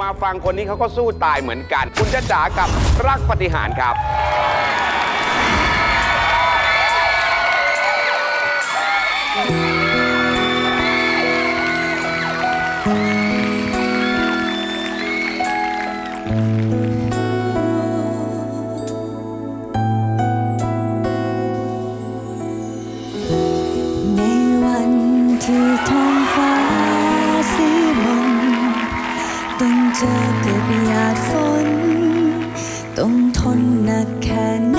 มาฟังคนนี้เขาก็สู้ตายเหมือนกัน คุณจ้าจ๋ากับรักปฏิหารย์ครับ ในวันที่ท้องฟ้า เจอกับหยาดฝน ต้องทนหนักแค่ไหน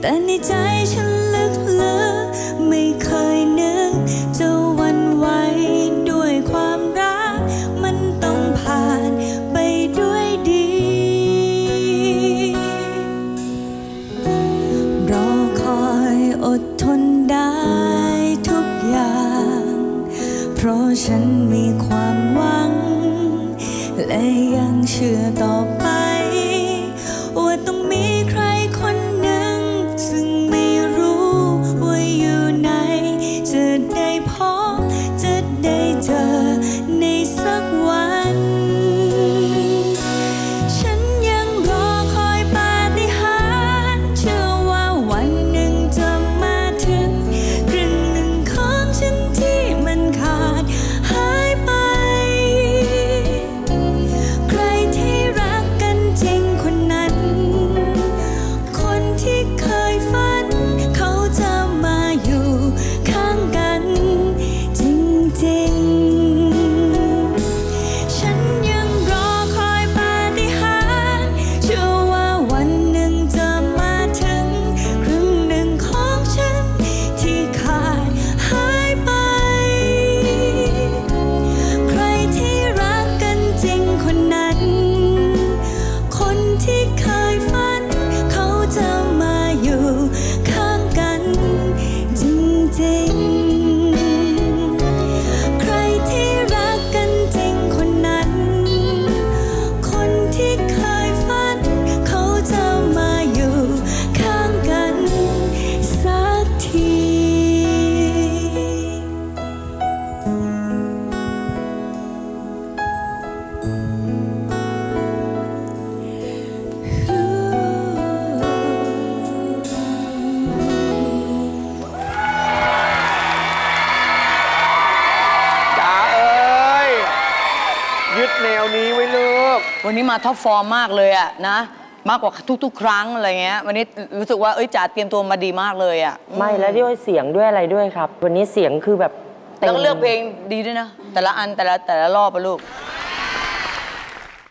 แต่ในใจฉันลึกๆไม่เคยนึกจะวันไหวด้วยความรัก มันต้องผ่านไปด้วยดี รอคอยอดทนได้ทุกอย่าง เพราะฉันมีความหวัง และยังเชื่อต่อไป ว่าต้องมีใครคนหนึ่ง ซึ่งไม่รู้ว่าอยู่ไหน จะได้พบจะได้เจอในสักวัน ยึดแนวนี้ไว้ลูกวันนี้มาท็อปฟอร์มมากเลยอะนะ มากกว่าทุก ๆ ครั้งอะไรเงี้ยวันนี้รู้สึกว่าเอ้ยจ๋าเตรียมตัวมาดีมากเลยอะไม่แล้วด้วยเสียงด้วยอะไรด้วยครับ วันนี้เสียงคือแบบต็ม ต้องเลือกเพลงดีด้วยนะ แต่ละอันแต่ละแต่ละรอบอะลูก